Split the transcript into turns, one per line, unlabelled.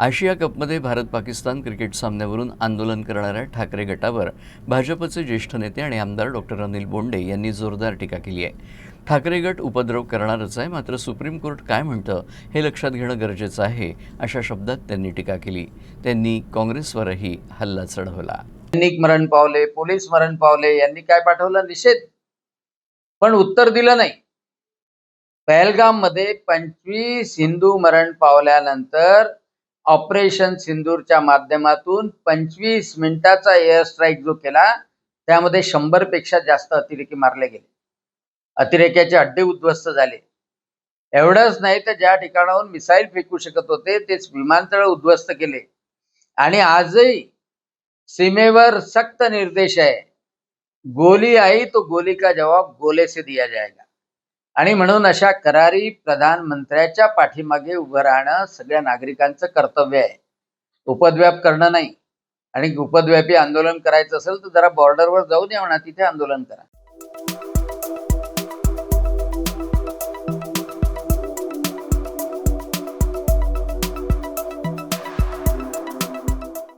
आशिया कपमध्ये भारत पाकिस्तान क्रिकेट सामन्यावरून आंदोलन करणाऱ्या ठाकरे गटावर भाजपचे ज्येष्ठ नेते आणि आमदार डॉक्टर अनिल बोंडे यांनी जोरदार टीका केली आहे. ठाकरे गट उपद्रव करणारच आहे मात्र सुप्रीम कोर्ट काय म्हणतं हे लक्षात घेणं गरजेचं आहे अशा शब्दात त्यांनी टीका केली. त्यांनी काँग्रेसवरही हल्ला चढवला.
सैनिक मरण पावले पोलीस मरण पावले यांनी काय पाठवलं? निषेध. पण उत्तर दिलं नाही. पहलगाममध्ये पंचवीस हिंदू मरण पावल्यानंतर ऑपरेशन सिंदूरच्या माध्यमातून पंचवीस मिनिटाचा एअर स्ट्राईक जो केला त्यामध्ये शंभरपेक्षा जास्त अतिरेकी मारले गेले. अतिरेक्याचे अड्डे उद्ध्वस्त झाले. एवढंच नाही तर ज्या ठिकाणाहून मिसाईल फेकू शकत होते तेच विमानतळ उद्ध्वस्त केले. आणि आजही सीमेवर सक्त निर्देश आहे. गोली आई तो गोली का जवाब गोले से दिया जाएगा आणि म्हणून अशा करारी प्रधानमंत्र्याच्या पाठीमागे उभं राहणं सगळ्या नागरिकांचं कर्तव्य आहे. उपद्व्याप करणं नाही. आणि उपद्व्यापी आंदोलन करायचं असेल तर जरा बॉर्डरवर जाऊन या म्हणा तिथे आंदोलन करा.